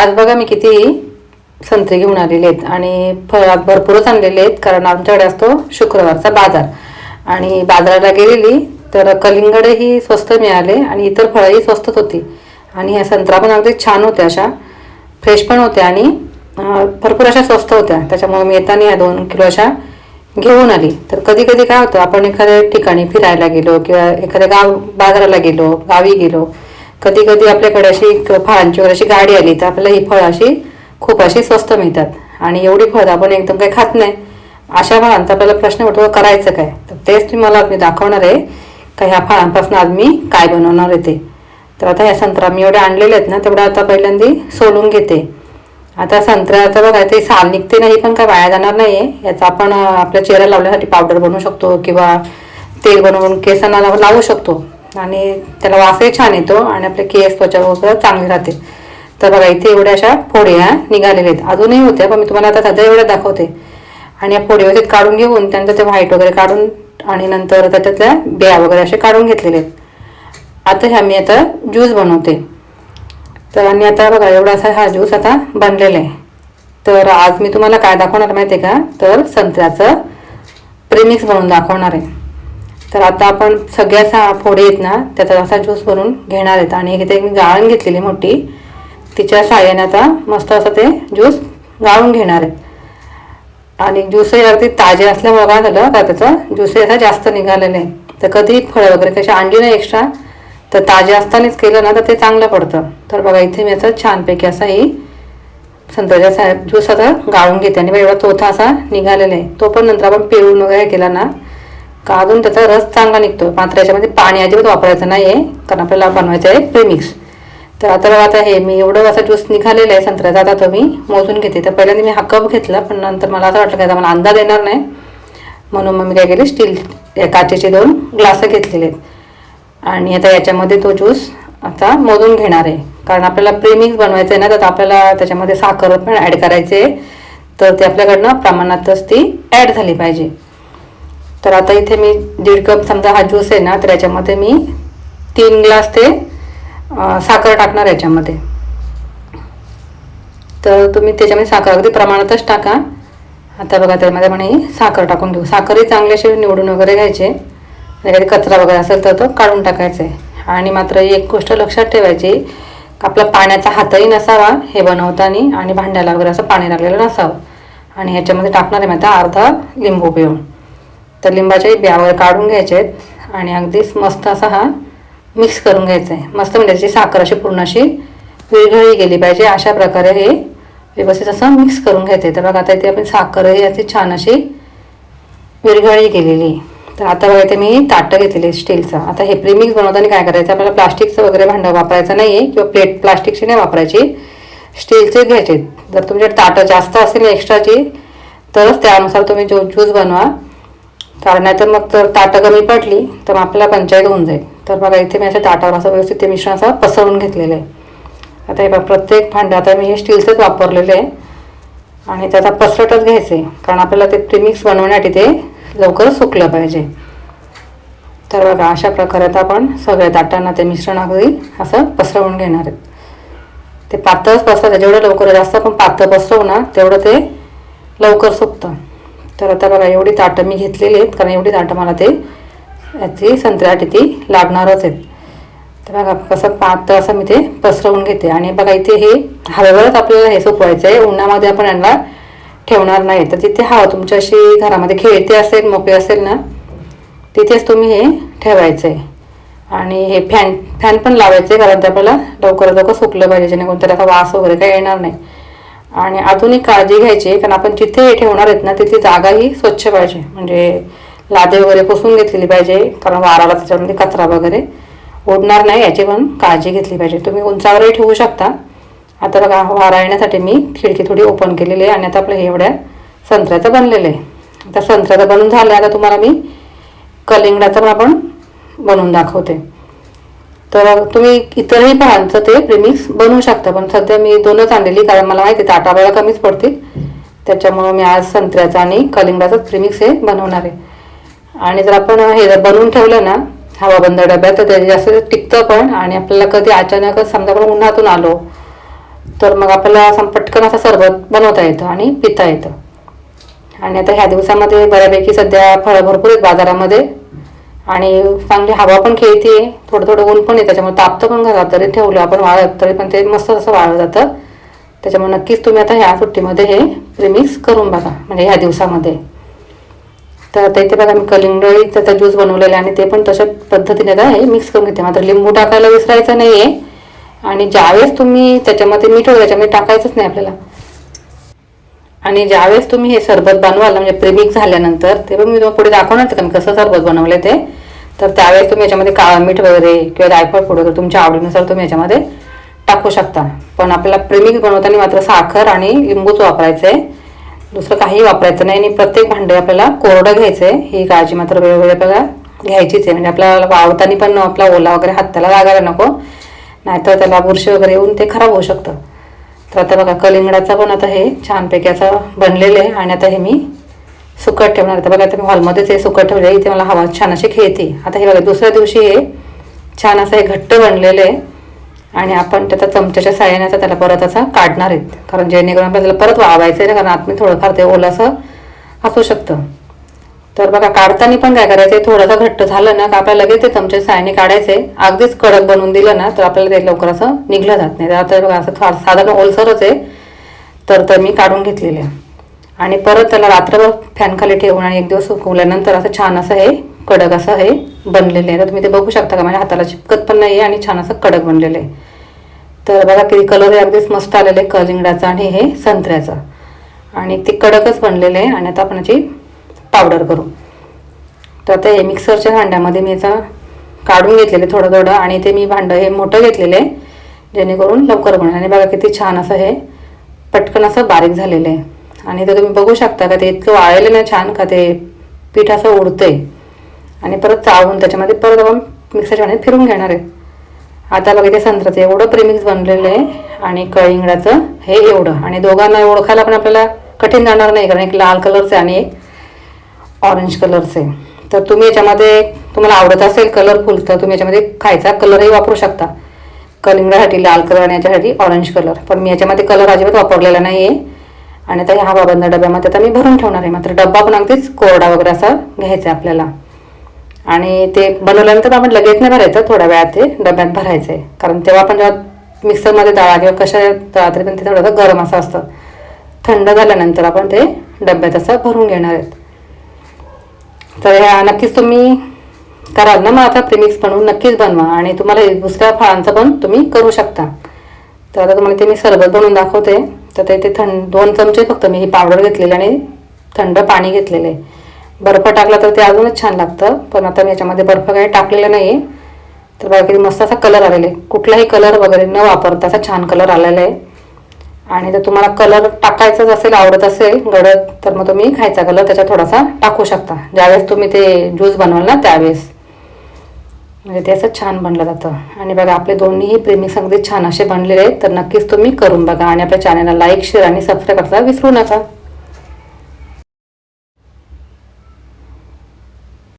आज बघा मी किती संत्रे घेऊन आलेले आहेत आणि फळ भरपूरच आणलेले आहेत कारण आमच्याकडे असतो शुक्रवारचा बाजार. आणि बाजाराला गेलेली तर कलिंगडही स्वस्त मिळाले आणि इतर फळंही स्वस्तच होती. आणि ह्या संत्रा पण अगदी छान होत्या अशा फ्रेश पण होत्या आणि भरपूर अशा स्वस्त होत्या. त्याच्यामुळे मी येताना ह्या दोन किलो अशा घेऊन आली. तर कधी कधी काय होतं आपण एखाद्या ठिकाणी फिरायला गेलो किंवा एखाद्या गाव बाजाराला गेलो गावी गेलो कधी कधी आपल्याकडे अशी क- फळांची वगैरे अशी गाडी आली तर आपल्याला ही फळं अशी खूप अशी स्वस्त मिळतात. आणि एवढी फळं आपण एकदम काही खात नाही. अशा फळांचा आपल्याला प्रश्न पडतो करायचं काय? तर तेच तुम्ही मला मी दाखवणार आहे का ह्या फळांपासून आज मी काय बनवणार आहे ते. तर आता ह्या संत्रा मी एवढ्या आणलेले आहेत ना तेवढं आता पहिल्यांदा सोलून घेते. आता संत्र्याचं बघा ते साल निघते नाही पण काय वाया जाणार नाही आहे याचा आपण आपल्या चेहरा लावण्यासाठी पावडर बनवू शकतो किंवा तेल बनवून केसांना लावू शकतो. आणि त्याला वासही छान येतो आणि आपले केस त्वचा वगैरे चांगली राहते तर बघा इथे एवढ्या अशा फोड्या निघालेल्या आहेत. अजूनही होत्या पण मी तुम्हाला आता सध्या एवढ्या दाखवते. आणि या फोडी व्यवस्थित काढून घेऊन त्यानंतर ते व्हाईट वगैरे काढून आणि नंतर त्याच्यातल्या बिया वगैरे असे काढून घेतलेले आहेत. आता ह्या मी आता ज्यूस बनवते. तर आणि आता बघा एवढा असा हा ज्यूस आता बनलेला आहे. तर आज मी तुम्हाला काय दाखवणार माहिती आहे का? तर संत्र्याचं प्रेमिक्स बनवून दाखवणार आहे. तर आता आपण सगळ्या सा फोडी आहेत ना त्याचा असा ज्यूस बनवून घेणार आहेत. आणि इथे मी गाळण घेतलेली मोठी. तिच्या साह्याने आता मस्त असं ते ज्यूस गाळून घेणार आहेत आणि ज्यूसही अगदी ताजे असल्यामुळे काय झालं का त्याचं ज्यूसही असा जास्त निघालेलं आहे. तर कधी फळं वगैरे कशी आणली नाही एक्स्ट्रा तर ताजे असतानाच केलं ना तर ते चांगलं पडतं. तर बघा इथे मी असं छानपैकी असाही संत्र्याचा साहेब ज्यूस आता गाळून घेते. आणि एवढा चौथा असा निघालेला आहे. तो पण नंतर आपण पिळून वगैरे केला ना का अजून त्याचा रस चांगला निघतो. मात्र याच्यामध्ये पाणी अजिबात वापरायचं नाही आहे कारण आपल्याला बनवायचं आहे प्रेमिक्स तर आता आता हे मी एवढं असा ज्यूस निघालेला आहे संत्र्याचा आता तो मी मोजून घेते. तर पहिल्यांदा मी हा कप घेतला पण नंतर मला असं वाटलं की मला अंदाज येणार नाही. म्हणून मग मी काय केले स्टील या काचेचे दोन ग्लास घेतलेले आहेत. आणि आता याच्यामध्ये तो ज्यूस आता मोजून घेणार आहे. कारण आपल्याला प्रेमिक्स बनवायचं आहे ना तर आपल्याला त्याच्यामध्ये साखर पण ॲड करायचे आहे. तर ते आपल्याकडनं प्रमाणातच ती ॲड झाली पाहिजे. तर आता इथे मी दीड कप समजा हा ज्यूस आहे ना तर याच्यामध्ये मी तीन ग्लास ते साखर टाकणार याच्यामध्ये. तर तुम्ही त्याच्यामध्ये साखर अगदी प्रमाणातच टाका. आता बघा त्यामध्ये म्हणे साखर टाकून घेऊ साखरही चांगले असे निवडून वगैरे घ्यायचे. एखादी काही कचरा वगैरे असेल तर तो काढून टाकायचा. आहे आणि मात्र एक गोष्ट लक्षात ठेवायची आपला पाण्याचा हातही नसावा हे बनवताना आणि भांड्याला वगैरे असं पाणी लागलेलं नसावं. आणि ह्याच्यामध्ये टाकणार आहे मी आता अर्धा लिंबू पिळून. तर लिंबाच्याही ब्यावर काढून घ्यायचे आहेत आणि अगदीच मस्त असा हा मिक्स करून घ्यायचा आहे. मस्त म्हणजे त्याची साखर अशी पूर्ण अशी विरघळी गेली पाहिजे. अशा प्रकारे हे व्यवस्थित असं मिक्स करून घ्यायचं आहे तर बघा आता इथे आपण साखरही अशी छान अशी विरघळी गेलेली तर आता बघा इथे मी ताटं घेतलेली स्टीलचं. आता हे प्रीमिक्स बनवताना काय करायचं? आपल्याला प्लास्टिकचं वगैरे भांडं वापरायचं नाही आहे किंवा प्लेट प्लास्टिकची नाही वापरायची. स्टीलचे घ्यायचे जर तुमच्या ताटं जास्त असेल एक्स्ट्राची तरच त्यानुसार तुम्ही जो ज्यूस बनवा. कारण नाहीतर मग जर ताटं कमी पडली तर मग आपल्याला पंचायत होऊन जाईल. तर बघा इथे मी असं ताटावर असं व्यवस्थित ते मिश्रण असं पसरवून घेतलेलं आहे. आता हे बघा प्रत्येक भांडं आता मी हे स्टीलचंच वापरलेलं आहे. आणि त्याचा पसरटच घ्यायचं आहे कारण आपल्याला ते प्रिमिक्स बनवण्यासाठी ते लवकर सुकलं पाहिजे. तर बघा अशा प्रकारे आता आपण सगळ्या ताटांना ते मिश्रण अगदी असं पसरवून घेणार आहेत ते पातळच पसरतं जेवढं लवकर जास्त आपण पातळ पसरवू ना तेवढं ते लवकर सुकतं. तर आता बघा एवढी ताटं मी घेतलेली आहेत कारण एवढी ताटं मला ते याची संत्र्यासाठी ती लागणारच आहेत. तर बघा कसं पातळ असं मी ते पसरवून घेते. आणि बघा इथे हे हवेवरच आपल्याला हे सुकवायचं आहे. उन्हामध्ये आपण यांना ठेवणार नाही. तर तिथे हवा तुमच्या अशी घरामध्ये खेळते असेल मोकळी असेल ना तिथेच तुम्ही हे ठेवायचं आहे. आणि हे फॅन फॅन पण लावायचे कारण ते आपल्याला लवकरात लवकर सुकलं पाहिजे जेणेकरून त्याला वास वगैरे काही येणार नाही. आणि अजून एक काळजी घ्यायची कारण आपण जिथे हे ठेवणार आहेत ना तिथे जागाही स्वच्छ पाहिजे. म्हणजे लादे वगैरे पुसून घेतलेली पाहिजे कारण वाराला त्याच्यामध्ये कचरा वगैरे ओढणार नाही याची पण काळजी घेतली पाहिजे. तुम्ही उंचावरही ठेवू शकता. आता बघा वारा येण्यासाठी मी खिडकी थोडी ओपन केलेली आहे आणि आता आपलं हे एवढ्या संत्र्याचं बनलेलं आहे. आता संत्र्याचं बनून झालं आता तुम्हाला मी कलिंगडाचं पण आपण बनवून दाखवते. तर तुम्ही इतरही फळांचं ते प्रेमिक्स बनवू शकता. पण सध्या मी दोनच आणलेली कारण मला माहिती आहे कमीच पडतील. त्याच्यामुळं मी आज संत्र्याचं आणि कलिंगडाचं प्रेमिक्स हे बनवणार आहे. आणि जर आपण हे जर बनवून ठेवलं ना हवाबंद डब्यात तर ते जास्त टिकतं पण आणि आपल्याला कधी अचानकच समजा आपण उन्हातून आलो तर मग आपल्याला असं पटकन असं सरबत बनवता येतं आणि पिता येतं. आणि आता ह्या दिवसामध्ये बऱ्यापैकी सध्या फळं भरपूर आहेत बाजारामध्ये. आणि चांगली हवा पण खेळते थोडं थोडं ऊन पण आहे त्याच्यामुळे तापतं पण घरात तरी ठेवलं. आपण वाळत तरी पण ते मस्त असं वाळलं जातं. त्याच्यामुळे नक्कीच तुम्ही आता ह्या सुट्टीमध्ये हे प्रिमिक्स करून बघा. म्हणजे ह्या दिवसामध्ये. तर आता इथे बघा मी कलिंगडी त्याचा ज्यूस बनवलेला आहे आणि ते पण तशा पद्धतीने आता हे मिक्स करून घेते. मात्र लिंबू टाकायला विसरायचं नाही आहे आणि ज्यावेळेस तुम्ही त्याच्यामध्ये मीठ वगैरे त्याच्यामध्ये टाकायचंच नाही आपल्याला. आणि ज्यावेळेस तुम्ही हे सरबत बनवाल म्हणजे प्रेमिक झाल्यानंतर ते पण मी तुम्हाला पुढे दाखवणार का मी कसं सरबत बनवलं ते. तर त्यावेळेस तुम्ही याच्यामध्ये काळा मीठ वगैरे किंवा जायफळ पूड वगैरे तुमच्या आवडीनुसार तुम्ही याच्यामध्ये टाकू शकता. पण आपल्याला प्रेमिक बनवताना मात्र साखर आणि लिंबूच वापरायचं आहे दुसरं काही वापरायचं नाही आणि प्रत्येक भांडे आपल्याला कोरडं घ्यायचं आहे ही काळजी मात्र वेगवेगळ्या आपल्याला घ्यायचीच आहे. म्हणजे आपल्याला वावताना पण आपला ओला वगैरे हात त्याला लागायला नको. नाहीतर त्याला बुरशी वगैरे येऊन ते खराब होऊ शकतं. तर आता बघा कलिंगडाचं पण आता हे छानपैकी असं बनलेलं आहे आणि आता हे मी सुकट ठेवणार आता बघा आता मी हॉलमध्येच हे सुकट ठेवले आहे. इथे मला हवा छान अशी खेळते. आता हे बघा दुसऱ्या दिवशी हे छान असं हे घट्ट बनलेलं आहे. आणि आपण त्याचा चमच्याच्या साह्याने आता त्याला परत असा काढणार आहेत. कारण जेणेकरून आपल्याला त्याला परत वावायचं आहे ना कारण आतमध्ये थोडंफार ते ओलासं असू शकतं. तर बघा काढताना पण काय करायचं आहे? थोडंसं घट्ट झालं ना का आपल्याला लगेच ते चमच्या साह्याने काढायचं आहे. अगदीच कडक बनवून दिलं ना तर आपल्याला ते लवकर असं निघलं जात नाही. तर आता बघा असं साधारण ओलसरच आहे. तर तर मी काढून घेतलेले आहे. आणि परत त्याला रात्रभर फॅनखाली ठेवून आणि एक दिवस सुकवल्यानंतर असं छान असं हे कडक असं हे बनलेलं आहे. तर तुम्ही ते बघू शकता का? माझ्या हाताला चिपकत पण नाही आहे आणि छान असं कडक बनलेलं आहे. तर बघा किती कलर हे अगदीच मस्त आलेले आहे आणि हे संत्र्याचा. आणि ते कडकच बनलेलं आहे. आणि आता आपण याची पावडर करू. तर आता हे मिक्सरच्या भांड्यामध्ये मी याचा काढून घेतलेले थोडं थोडं आणि ते मी भांडं हे मोठं घेतलेलं आहे. जेणेकरून लवकर बनेल. आणि बघा किती छान असं हे पटकन असं बारीक झालेलं आहे. आणि ते तुम्ही बघू शकता का ते इतकं वाळलेलं ना छान का ते पीठ असं उडतंय. आणि परत चाळून त्याच्यामध्ये परत आपण मिक्सरच्या पाण्यात फिरून घेणार आहे. आता बघा ते संत्र्याचं एवढं प्रेमिक्स बनलेलं आहे आणि कळिंगडाचं हे एवढं. आणि दोघांना ओळखायला पण आपल्याला कठीण जाणार नाही कारण एक लाल कलरचं आहे आणि एक ऑरेंज कलरचं आहे. तर तुम्ही याच्यामध्ये तुम्हाला आवडत असेल कलरफुल तर तुम्ही याच्यामध्ये खायचा कलरही वापरू शकता. कलिंगडासाठी लाल कलर आणि याच्यासाठी ऑरेंज कलर. पण मी याच्यामध्ये कलर अजिबात वापरलेला नाही आहे आणि आता ह्या बाबांना डब्यामध्ये आता मी भरून ठेवणार आहे. मात्र डब्बा पण अगदीच कोरडा वगैरे असा घ्यायचा आहे आपल्याला. आणि ते बनवल्यानंतर आपण लगेच नाही भरायचं थोड्या वेळात ते डब्यात भरायचं आहे कारण तेव्हा आपण जेव्हा मिक्सरमध्ये दळा किंवा कशा दळा तरी पण ते थोडंसं गरम असं असतं. थंड झाल्यानंतर आपण ते डब्यात असं भरून घेणार आहेत. तर ह्या नक्कीच तुम्ही कराल ना मग आता प्रिमिक्स बनवून नक्कीच बनवा. आणि तुम्हाला दुसऱ्या फळांचं पण तुम्ही करू शकता. तर आता तुम्हाला ते मी सरबत बनवून दाखवते. तर ते ते थंड दोन चमचे फक्त मी ही पावडर घेतलेली आणि थंड पाणी घेतलेलं. आहे बर्फ टाकला तर ते अजूनच छान लागतं पण आता मी याच्यामध्ये बर्फ काही टाकलेला नाही आहे तर बघा किती मस्त असा कलर आलेला आहे. कुठलाही कलर वगैरे न वापरता असा छान कलर आलेला आहे. आणि जर तुम्हाला कलर टाकायचाच असेल आवडत असेल गडद तर मग तुम्ही खायचा कलर त्याच्यात थोडासा टाकू शकता. ज्यावेळेस तुम्ही ते ज्यूस बनवाल ना त्यावेळेस. म्हणजे ते असं छान बनलं जातं. आणि बघा आपले दोन्हीही प्रेमिक्स अगदी छान असे बनलेले आहेत तर नक्कीच तुम्ही करून बघा. आणि आपल्या चॅनलला लाईक शेअर आणि सबस्क्राईब करायला विसरू नका.